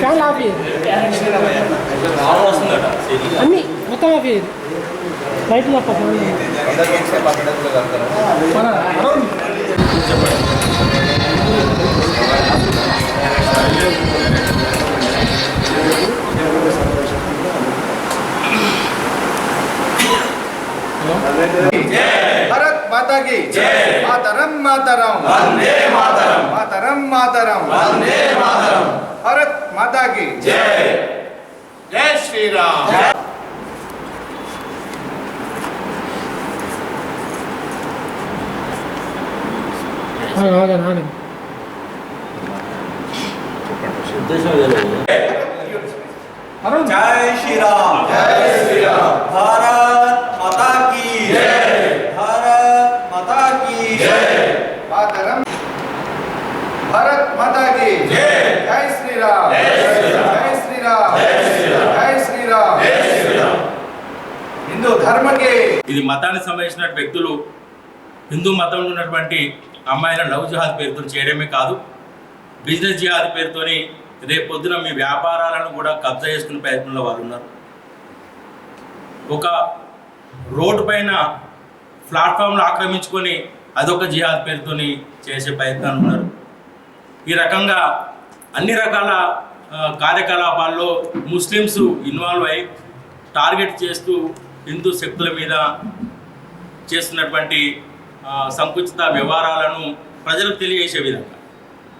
Fan of అన్ని మొత్తం of లైట్లు తప్ప ఫ్యాన్ మాతకి. మాతరం మాతరం. వందే మాతరం. మాతరం మాతరం. వందే మాతరం. భారత్ మాతాకి. జై. జై శ్రీరామ్. జై. శ్రీరామ్. జై శ్రీరామ్. భారత్ మాతా की జై. హిందూ ధర్మకే. ఇది మతానికి సంబంధించిన వ్యక్తులు హిందూ మతంలో ఉన్నటువంటి అమ్మాయిల లవ్ జిహాద్ పేరుతో చేయడమే కాదు బిజినెస్ జిహాద్ పేరుతోని రేపు పొద్దున మీ వ్యాపారాలను కూడా కబ్జా చేసుకునే ప్రయత్నంలో వాళ్ళు ఉన్నారు. ఒక రోడ్డు పైన ప్లాట్ఫామ్లు ఆక్రమించుకొని అదొక జిహాద్ పేరుతోని చేసే ప్రయత్నాలు ఉన్నారు. ఈ రకంగా అన్ని రకాల కార్యకలాపాల్లో ముస్లిమ్స్ ఇన్వాల్వ్ అయ్యి టార్గెట్ చేస్తూ హిందూ శక్తుల మీద చేస్తున్నటువంటి సంకుచిత వ్యవహారాలను ప్రజలకు తెలియజేసే విధంగా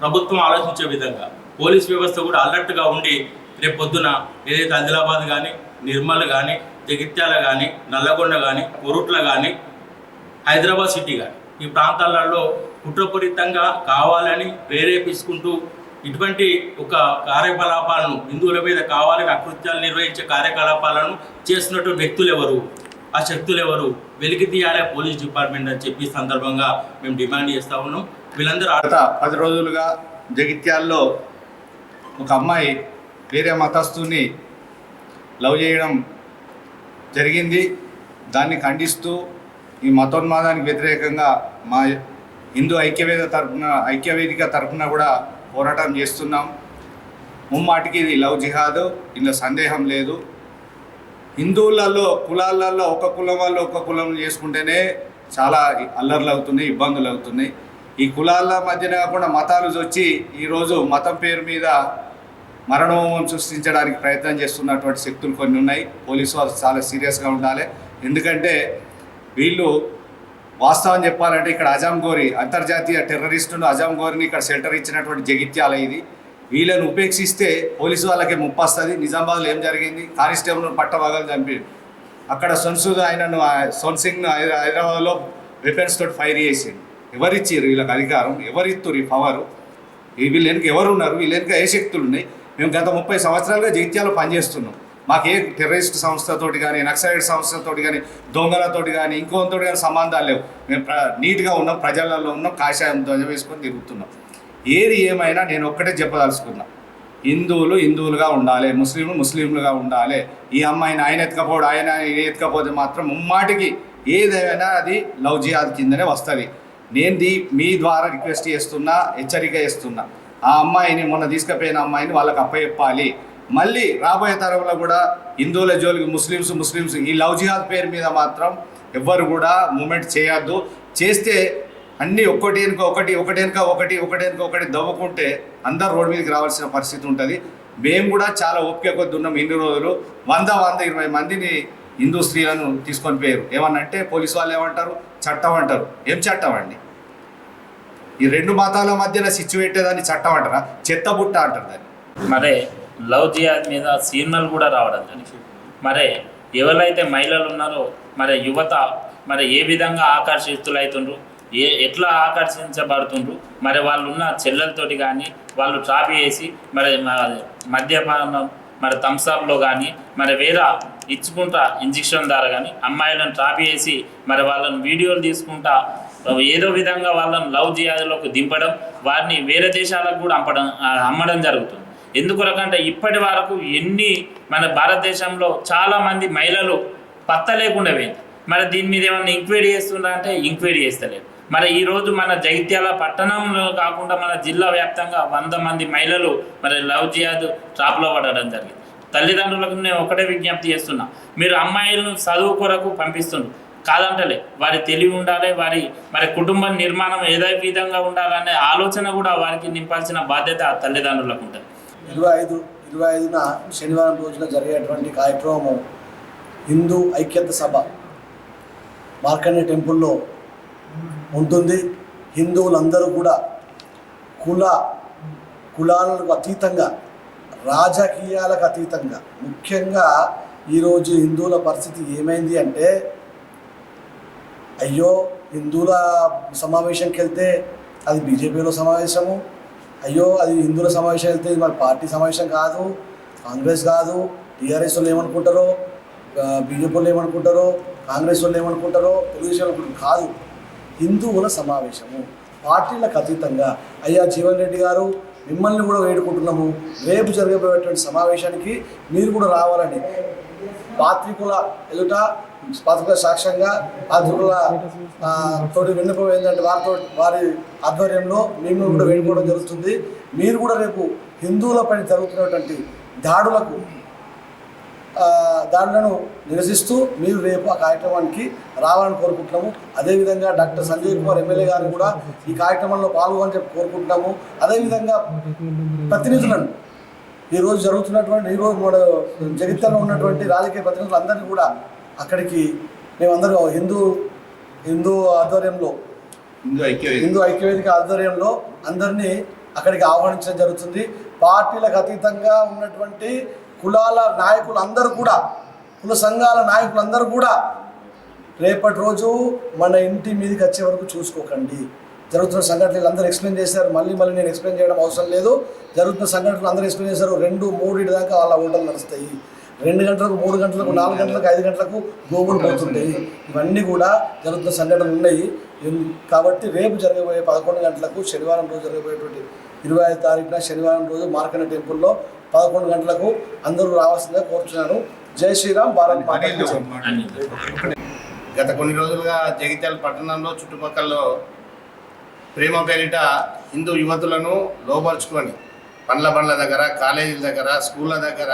ప్రభుత్వం ఆలోచించే విధంగా పోలీస్ వ్యవస్థ కూడా అలర్ట్గా ఉండి రేపు పొద్దున ఏదైతే ఆదిలాబాద్ కానీ నిర్మల్ కానీ జగిత్యాల కానీ నల్లగొండ కానీ కొరుట్ల కానీ హైదరాబాద్ సిటీ కానీ ఈ ప్రాంతాలలో కుట్రపూరితంగా కావాలని ప్రేరేపించుకుంటూ ఇటువంటి ఒక కార్యకలాపాలను హిందువుల మీద కావాలని అకృత్యాలు నిర్వహించే కార్యకలాపాలను చేస్తున్నటువంటి వ్యక్తులు ఎవరు ఆ శక్తులు ఎవరు వెలికి తీయాలే పోలీస్ డిపార్ట్మెంట్ అని చెప్పి సందర్భంగా మేము డిమాండ్ చేస్తూ ఉన్నాం. వీళ్ళందరూ ఆ- పది రోజులుగా జగిత్యాల్లో ఒక అమ్మాయి వేరే మతస్థుని లవ్ చేయడం జరిగింది. దాన్ని ఖండిస్తూ ఈ మతోన్మాదానికి వ్యతిరేకంగా మా హిందూ ఐక్యవేద తరఫున ఐక్యవేదిక తరఫున కూడా పోరాటం చేస్తున్నాం. ముమ్మాటికి ఇది లవ్ జిహాద్ ఇందులో సందేహం లేదు. హిందువులలో కులాలలో ఒక కులం వాళ్ళు ఒక కులం చేసుకుంటేనే చాలా అల్లర్లు అవుతున్నాయి ఇబ్బందులు అవుతున్నాయి. ఈ కులాల మధ్యన కాకుండా మతాలు వచ్చి ఈరోజు మతం పేరు మీద మరణోమం సృష్టించడానికి ప్రయత్నం చేస్తున్నటువంటి శక్తులు కొన్ని ఉన్నాయి. పోలీసు వాళ్ళు చాలా సీరియస్గా ఉండాలి. ఎందుకంటే వీళ్ళు వాస్తవం చెప్పాలంటే ఇక్కడ అజాం గోరి అంతర్జాతీయ టెర్రరిస్టును అజాం గోరిని ఇక్కడ షెల్టర్ ఇచ్చినటువంటి జగిత్యాల ఇది. వీళ్ళని ఉపేక్షిస్తే పోలీసు వాళ్ళకి ముప్పొస్తుంది. నిజామాబాద్లో ఏం జరిగింది? కానిస్టేబుల్ పట్టభాగాలు చంపి అక్కడ సొన్సూద్ ఆయనను ఆ సోన్ సింగ్ను హైదరాబాద్లో వెపన్స్ తోటి ఫైర్ చేసిండు. ఎవరిచ్చారు వీళ్ళకి అధికారం? ఎవరిత్తురు ఈ పవరు? ఈ వీళ్ళు వెనుక ఎవరున్నారు? వీళ్ళ వెనుక ఏ శక్తులు ఉన్నాయి మేము గత ముప్పై సంవత్సరాలుగా జగిత్యాలు పనిచేస్తున్నాం. మాకు ఏ టెర్రరిస్ట్ సంస్థతోటి కానీ నక్సలైట్ సంస్థతోటి కానీ దొంగలతోటి కానీ ఇంకోతోటి కానీ సంబంధాలు లేవు. మేము ప్ర నీట్గా ఉన్నాం ప్రజలలో ఉన్నాం కాషాయం ధ్వజ వేసుకొని తిరుగుతున్నాం. ఏది ఏమైనా నేను ఒక్కటే చెప్పదలుచుకున్నా. హిందువులు హిందువులుగా ఉండాలి ముస్లింలు ముస్లింలుగా ఉండాలి. ఈ అమ్మాయిని ఆయన ఎత్తుకపోడు ఆయన ఎత్తుకపోతే మాత్రం ముమ్మాటికి ఏదైనా అది లవ్ జిహాద్ కిందనే వస్తుంది. నేను దీ మీ ద్వారా రిక్వెస్ట్ చేస్తున్నా హెచ్చరిక చేస్తున్నా. ఆ అమ్మాయిని మొన్న తీసుకుపోయిన అమ్మాయిని వాళ్ళకి అప్పచెప్పాలి. మళ్ళీ రాబోయే తరంలో కూడా హిందువుల జోలికి ముస్లిమ్స్ ముస్లిమ్స్ ఈ లవ్ జిహాద్ పేరు మీద మాత్రం ఎవ్వరు కూడా మూమెంట్ చేయొద్దు. చేస్తే అన్నీ ఒక్కటి వెనుక ఒకటి ఒకటి వెనుక ఒకటి ఒకటి వెనుక ఒకటి దవ్వుకుంటే అందరు రోడ్డు మీదకి రావాల్సిన పరిస్థితి ఉంటుంది. మేము కూడా చాలా ఓపిక కొద్ది ఉన్నాం ఇన్ని రోజులు. వంద వంద ఇరవై మందిని హిందూ స్త్రీలను తీసుకొని పోయారు. ఏమన్నంటే పోలీసు వాళ్ళు ఏమంటారు? చట్టం అంటారు. ఏం చట్టం అండి? ఈ రెండు మతాల మధ్యన సిచ్యువేటేదాన్ని చట్టం అంటారా? చెత్త బుట్ట అంటారు దాన్ని. మరి లవ్ జిహాద్ మీద సినిమాలు కూడా రావడం జరిగింది. మరి ఎవరైతే మహిళలు ఉన్నారో మరి యువత మరి ఏ విధంగా ఆకర్షితులవుతుండ్రు ఏ ఎట్లా ఆకర్షించబడుతుండ్రు మరి వాళ్ళు ఉన్న చెల్లెలతోటి కానీ వాళ్ళు ట్రాఫీ వేసి మరి మద్యపానం మరి థమ్స్అప్లో కానీ మరి వేరే ఇచ్చుకుంటా ఇంజక్షన్ ద్వారా కానీ అమ్మాయిలను ట్రాఫీ చేసి మరి వాళ్ళని వీడియోలు తీసుకుంటా ఏదో విధంగా వాళ్ళని లవ్ జిహాద్లోకి దింపడం వారిని వేరే దేశాలకు కూడా అమ్మడం అమ్మడం జరుగుతుంది. ఎందుకొరకంటే ఇప్పటి వరకు ఎన్ని మన భారతదేశంలో చాలామంది మహిళలు పత్త లేకుండా పోయింది మరి దీని మీద ఏమన్నా ఎంక్వైరీ చేస్తుండ్రా అంటే ఎంక్వైరీ చేస్తలేదు. మరి ఈరోజు మన జగిత్యాల పట్టణంలో కాకుండా మన జిల్లా వ్యాప్తంగా వంద మంది మహిళలు మరి లవ్ జియాద్ ట్రాప్లో పడడం జరిగింది. తల్లిదండ్రులకు నేను ఒకటే విజ్ఞప్తి చేస్తున్నా. మీరు అమ్మాయిలను చదువు కొరకు పంపిస్తున్నారు కాదంటలే వారి తెలివి ఉండాలి వారి మరి కుటుంబ నిర్మాణం ఏదో విధంగా ఉండాలనే ఆలోచన కూడా వారికి నింపాల్సిన బాధ్యత తల్లిదండ్రులకు ఉంటుంది. ఇరవై ఐదు ఇరవై ఐదున శనివారం రోజున జరిగేటువంటి కార్యక్రమము హిందూ ఐక్యత సభ మార్కండే టెంపుల్లో ఉంటుంది. హిందువులందరూ కూడా కుల కులాలకు అతీతంగా రాజకీయాలకు అతీతంగా ముఖ్యంగా ఈరోజు హిందువుల పరిస్థితి ఏమైంది అంటే అయ్యో హిందువుల సమావేశంకి వెళ్తే అది బీజేపీలో సమావేశము అయ్యో అది హిందువుల సమావేశం వెళ్తే ఇది మన పార్టీ సమావేశం కాదు కాంగ్రెస్ కాదు టీఆర్ఎస్ వాళ్ళు ఏమనుకుంటారో బీజేపీ వాళ్ళు ఏమనుకుంటారో కాంగ్రెస్ వాళ్ళు ఏమనుకుంటారో తెలుగుదేశం వాళ్ళు కాదు హిందువుల సమావేశము. పార్టీలకు అతీతంగా అయ్యా జీవన్ రెడ్డి గారు మిమ్మల్ని కూడా వేడుకుంటున్నాము. రేపు జరగబోయేటువంటి సమావేశానికి మీరు కూడా రావాలని. పాత్రికుల ఎదుట పాత్రికుల సాక్ష్యంగా ఆ ఆ, తోటి విన్నపం ఏంటంటే వారితో వారి ఆధ్వర్యంలో మేము కూడా వేడుకోవడం జరుగుతుంది. మీరు కూడా రేపు హిందువులపై జరుగుతున్నటువంటి దాడులకు దాడులను నిరసిస్తూ మీరు రేపు ఆ కార్యక్రమానికి రావాలని కోరుకుంటున్నాము. అదేవిధంగా డాక్టర్ సంజయ్ కుమార్ ఎమ్మెల్యే గారు కూడా ఈ కార్యక్రమంలో పాల్గొని చెప్పి కోరుకుంటున్నాము. అదేవిధంగా ప్రతినిధులను ఈరోజు జరుగుతున్నటువంటి ఈరోజు మన జగిత్యాలలో ఉన్నటువంటి రాజకీయ ప్రతినిధులు అందరినీ కూడా అక్కడికి మేమందరం హిందూ హిందూ ఆధ్వర్యంలో హిందూ ఐక్యవేదిక ఆధ్వర్యంలో అందరినీ అక్కడికి ఆహ్వానించడం జరుగుతుంది. పార్టీలకు అతీతంగా ఉన్నటువంటి కులాల నాయకులు అందరూ కూడా కుల సంఘాల నాయకులందరూ కూడా రేపటి రోజు మన ఇంటి మీదకి వచ్చే వరకు చూసుకోకండి. జరుగుతున్న సంఘటనలు అందరూ ఎక్స్ప్లెయిన్ చేశారు. మళ్ళీ మళ్ళీ నేను ఎక్స్ప్లెయిన్ చేయడం అవసరం లేదు. జరుగుతున్న సంఘటనలు అందరూ ఎక్స్ప్లెయిన్ చేశారు. రెండు మూడింటి దాకా వాళ్ళ ఓటలు నడుస్తాయి. రెండు గంటలకు మూడు గంటలకు నాలుగు గంటలకు ఐదు గంటలకు గోగులు పోతుంటాయి. ఇవన్నీ కూడా జరుగుతున్న సంఘటనలు ఉన్నాయి. కాబట్టి రేపు జరగబోయే పదకొండు గంటలకు శనివారం రోజు జరగబోయేటువంటి ఇరవై ఐదు తారీఖున శనివారం రోజు మార్కండ టెంపుల్లో పదకొండు గంటలకు అందరూ రావాల్సిందిగా కోరుచున్నాను. జై శ్రీరామ్ భారత్ గత కొన్ని రోజులుగా జగిత్యాల పట్టణంలో చుట్టుపక్కల ప్రేమ పేరిట హిందూ యువతులను లోపరుచుకొని పండ్ల బండ్ల దగ్గర కాలేజీల దగ్గర స్కూళ్ళ దగ్గర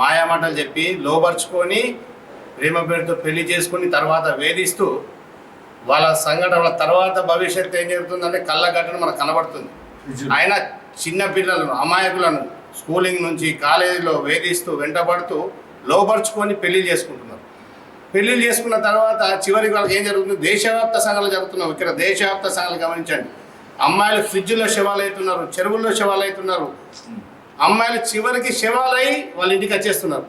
మాయామాటలు చెప్పి లోపరుచుకొని ప్రేమ పేరుతో పెళ్ళి చేసుకుని తర్వాత వేధిస్తూ వాళ్ళ సంఘటన వాళ్ళ తర్వాత భవిష్యత్తు ఏం జరుగుతుందంటే కళ్ళగట్టడం మనకు కనబడుతుంది. ఆయన చిన్న పిల్లలను అమాయకులను స్కూలింగ్ నుంచి కాలేజీలో వేధిస్తూ వెంటబడుతూ లోపరుచుకొని పెళ్ళి చేసుకుంటున్నారు. పెళ్ళిళ్ళు చేసుకున్న తర్వాత చివరికి వాళ్ళకి ఏం జరుగుతుంది? దేశవ్యాప్త సంఘాలు జరుగుతున్నాయి. ఇక్కడ దేశవ్యాప్త సంఘాలు గమనించండి. అమ్మాయిలు ఫ్రిడ్జ్లో శవాలు అవుతున్నారు చెరువుల్లో శవాలు అవుతున్నారు అమ్మాయిలు చివరికి శవాలై వాళ్ళ ఇంటికి వచ్చేస్తున్నారు.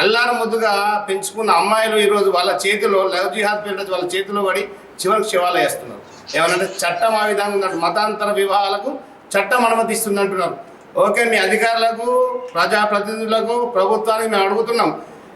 అల్లారు ముద్దుగా పెంచుకున్న అమ్మాయిలు ఈరోజు వాళ్ళ చేతిలో లవ్ జిహాద్ పేరు వాళ్ళ చేతిలో పడి చివరికి శవాలు వేస్తున్నారు. ఏమనంటే చట్టం ఆ విధంగా ఉన్నట్టు మతాంతర వివాహాలకు చట్టం అనుమతిస్తుంది అంటున్నారు ఓకే మీ అధికారులకు ప్రజాప్రతినిధులకు ప్రభుత్వానికి మేము అడుగుతున్నాం.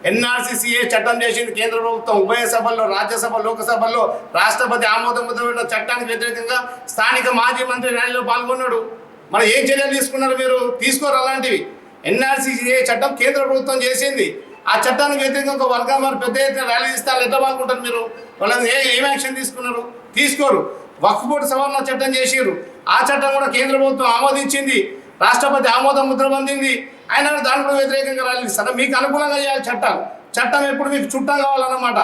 ఎన్ఆర్సీసీఏ చట్టం చేసింది కేంద్ర ప్రభుత్వం ఉభయ సభల్లో రాజ్యసభ లోకసభల్లో రాష్ట్రపతి ఆమోదం ముద్ర చట్టానికి వ్యతిరేకంగా స్థానిక మాజీ మంత్రి ర్యాలీలో పాల్గొన్నాడు. మన ఏం చర్యలు తీసుకున్నారు మీరు? తీసుకోరు అలాంటివి. ఎన్ఆర్సీసీఏ చట్టం కేంద్ర ప్రభుత్వం చేసింది. ఆ చట్టానికి వ్యతిరేకంగా ఒక వర్గం వారు పెద్ద ఎత్తున ర్యాలీ ఇస్తారు ఎట్లా పాల్గొంటారు మీరు? వాళ్ళని ఏ ఏం యాక్షన్ తీసుకున్నారు? తీసుకోరు. వక్ఫ్ బోర్డు సవరణ చట్టం చేసిర్రు. ఆ చట్టం కూడా కేంద్ర ప్రభుత్వం ఆమోదించింది. రాష్ట్రపతి ఆమోదం ముద్ర పొందింది. ఆయన దాని కూడా వ్యతిరేకంగా ర్యాలీ ఇస్తారు మీకు అనుకూలంగా చేయాలి చట్టాలు చట్టం ఎప్పుడు మీకు చుట్టం కావాలన్నమాట.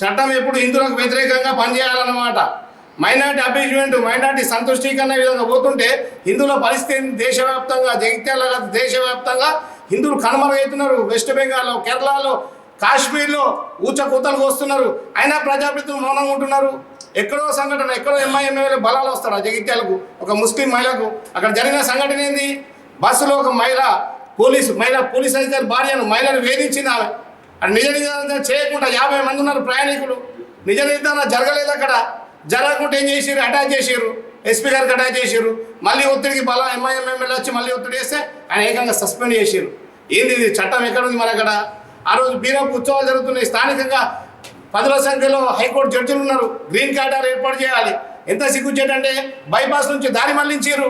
చట్టం ఎప్పుడు హిందువులకు వ్యతిరేకంగా పనిచేయాలన్నమాట. మైనార్టీ అబేజ్మెంట్ మైనార్టీ సంతుష్టీకరణ విధంగా పోతుంటే హిందువుల పరిస్థితి దేశవ్యాప్తంగా జగిత్యాల దేశవ్యాప్తంగా హిందువులు కనుమరుగవుతున్నారు వెస్ట్ బెంగాల్లో కేరళలో కాశ్మీర్లో ఊచ వస్తున్నారు అయినా ప్రజాప్రతినిధులు మౌనంగా ఉంటున్నారు. ఎక్కడో సంఘటన ఎక్కడో ఎంఐ ఎమ్మెల్యే బలాలు వస్తారు ఆ జగిత్యాలకు? ఒక ముస్లిం మహిళకు. అక్కడ జరిగిన సంఘటన ఏంది? బస్సులో ఒక మహిళ పోలీసు మహిళ పోలీస్ అధికారి భార్యను మహిళను వేధించింది ఆమె. నిజ నిర్ధారణ చేయకుండా యాభై మంది ఉన్నారు ప్రయాణికులు. నిజ నిర్ధారణ జరగలేదు అక్కడ. జరగకుండా ఏం చేసిర్రు? అటాక్ చేసిర్రు. ఎస్పీ గారికి అటాక్ చేసిర్రు. మళ్ళీ ఒత్తిడికి బల ఎంఐఎం ఎమ్మెల్యే వచ్చి మళ్ళీ ఒత్తిడి చేస్తే ఆయన ఏకంగా సస్పెండ్ చేసిర్రు. ఏంది ఇది? చట్టం ఎక్కడ ఉంది మన అక్కడ? ఆ రోజు బీరపు ఉత్సవాలు జరుగుతున్నాయి. స్థానికంగా పదుల సంఖ్యలో హైకోర్టు జడ్జిలు ఉన్నారు. గ్రీన్ కార్డర్ ఏర్పాటు చేయాలి. ఎంత సిగ్గుచ్చేటంటే బైపాస్ నుంచి దారి మళ్ళించారు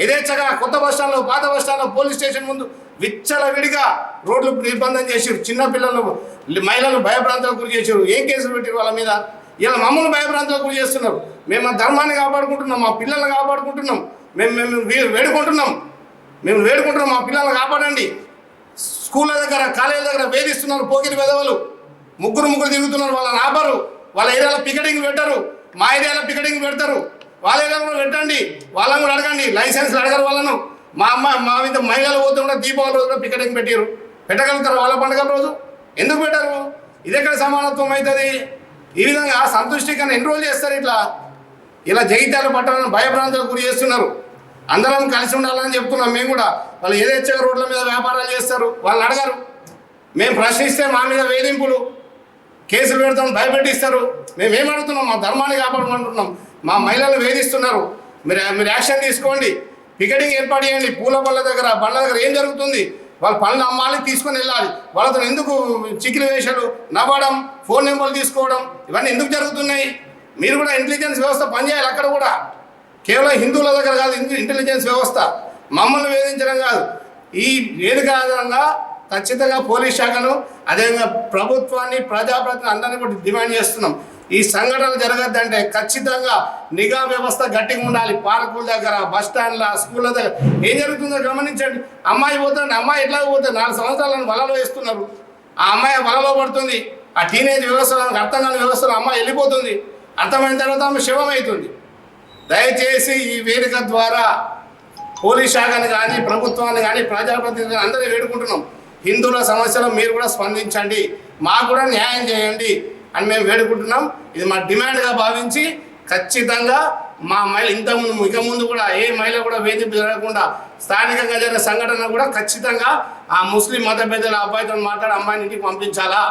యథేచ్ఛగా కొత్త బస్ స్టాండ్లో పాత బస్ స్టాండ్లో పోలీస్ స్టేషన్ ముందు విచ్చల విడిగా రోడ్లు నిర్బంధం చేసారు చిన్నపిల్లలు మహిళలు భయభ్రాంతులకు గురి చేశారు ఏం కేసులు పెట్టారు వాళ్ళ మీద? ఇలా మమ్మల్ని భయభ్రాంతులకు గురి చేస్తున్నారు. మేము మా ధర్మాన్ని కాపాడుకుంటున్నాం మా పిల్లల్ని కాపాడుకుంటున్నాం. మేము మేము వేడుకుంటున్నాం. మేము వేడుకుంటున్నాం మా పిల్లల్ని కాపాడండి. స్కూళ్ళ దగ్గర కాలేజీల దగ్గర వేధిస్తున్నారు పోకిరి పెదవులు ముగ్గురు ముగ్గురు తిరుగుతున్నారు వాళ్ళని ఆపరు వాళ్ళ ఏరియాలో పికెటింగ్ పెట్టరు. మా ఏరియాలో పికెటింగ్ పెడతారు. వాళ్ళ ఏరియాలో కూడా పెట్టండి. వాళ్ళని కూడా అడగండి. లైసెన్స్ అడగరు వాళ్ళను. మా అమ్మ మా మీద మహిళలు పోతే కూడా దీపావళి రోజు కూడా పికెటింగ్ పెట్టారు పెట్టగలుగుతారు వాళ్ళ పండుగల రోజు? ఎందుకు పెట్టారు? ఇది ఎక్కడ సమానత్వం అవుతుంది? ఈ విధంగా సంతుష్టికరణ ఎన్ని రోజులు చేస్తారు ఇట్లా? ఇలా జగిత్యాల పట్టణాన్ని భయభ్రాంతులకు గురి చేస్తున్నారు. అందరం కలిసి ఉండాలని చెప్తున్నాం మేము కూడా. వాళ్ళు ఏదేచ్చగా రోడ్ల మీద వ్యాపారాలు చేస్తారు? వాళ్ళు అడగరు. మేము ప్రశ్నిస్తే మా మీద వేధింపులు కేసులు పెడతాం భయపెట్టిస్తారు. మేము ఏం అడుగుతున్నాం? మా ధర్మాన్ని కాపాడమంటున్నాం మా మహిళలు వేధిస్తున్నారు. మీరు మీరు యాక్షన్ తీసుకోండి. పికెటింగ్ ఏర్పాటు చేయండి. పూల బళ్ళ దగ్గర బళ్ళ దగ్గర ఏం జరుగుతుంది? వాళ్ళ పనులు అమ్మాలి తీసుకొని వెళ్ళాలి. వాళ్ళతో ఎందుకు చికిలి వేషాలు నవ్వడం ఫోన్ నెంబర్లు తీసుకోవడం ఇవన్నీ ఎందుకు జరుగుతున్నాయి? మీరు కూడా ఇంటెలిజెన్స్ వ్యవస్థ పనిచేయాలి అక్కడ కూడా. కేవలం హిందువుల దగ్గర కాదు ఇంటెలిజెన్స్ వ్యవస్థ. మమ్మల్ని వేధించడం కాదు. ఈ వేదిక ఆధారంగా ఖచ్చితంగా పోలీస్ శాఖను అదేవిధంగా ప్రభుత్వాన్ని ప్రజాప్రతిని అందరినీ కూడా డిమాండ్ చేస్తున్నాం. ఈ సంఘటన జరగద్దంటే ఖచ్చితంగా నిఘా వ్యవస్థ గట్టిగా ఉండాలి. పార్కుల దగ్గర బస్ స్టాండ్ల స్కూళ్ళ దగ్గర. ఏం జరుగుతుందో గమనించండి. అమ్మాయి పోతుంది అమ్మాయి ఎట్లా పోతుంది? నాలుగు సంవత్సరాలను వలలో వేస్తున్నారు. ఆ అమ్మాయి వలలో పడుతుంది. ఆ టీనేజ్ వ్యవస్థలకు అర్థం కాని వ్యవస్థలో అమ్మాయి వెళ్ళిపోతుంది. అర్థమైన తర్వాత ఆమె శవం అవుతుంది దయచేసి ఈ వేదిక ద్వారా పోలీస్ శాఖని కానీ ప్రభుత్వాన్ని కానీ ప్రజాప్రతినిధులు అందరినీ వేడుకుంటున్నాం. హిందువుల సమస్యలు మీరు కూడా స్పందించండి. మాకు కూడా న్యాయం చేయండి. అని మేము వేడుకుంటున్నాం. ఇది మా డిమాండ్గా భావించి ఖచ్చితంగా మా మహిళ ఇంతకుముందు ఇక ముందు కూడా ఏ మహిళ కూడా వేధింపు జరగకుండా స్థానికంగా జరిగిన సంఘటన కూడా ఖచ్చితంగా ఆ ముస్లిం మత పెద్దల అబ్బాయితో మాట్లాడి అమ్మాయిని ఇంటికి పంపించాలా?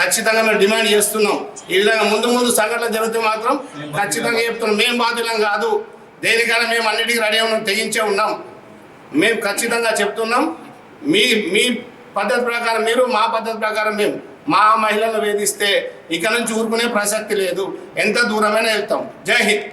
ఖచ్చితంగా మేము డిమాండ్ చేస్తున్నాం. ఈ విధంగా ముందు ముందు సంఘటన జరిగితే మాత్రం ఖచ్చితంగా చెప్తున్నాం. మేము బాధ్యులం కాదు. దేనికైనా మేము అన్నిటికీ రెడీ ఉన్నాం తెగించే ఉన్నాం. మేము ఖచ్చితంగా చెప్తున్నాం. మీ మీ పద్ధతి ప్రకారం మీరు మా పద్ధతి ప్రకారం మేము మా మహిళలను వేధిస్తే ఇక నుంచి ఊరుకునే ప్రసక్తి లేదు. ఎంత దూరమైనా వెళ్తాం. జై హింద్.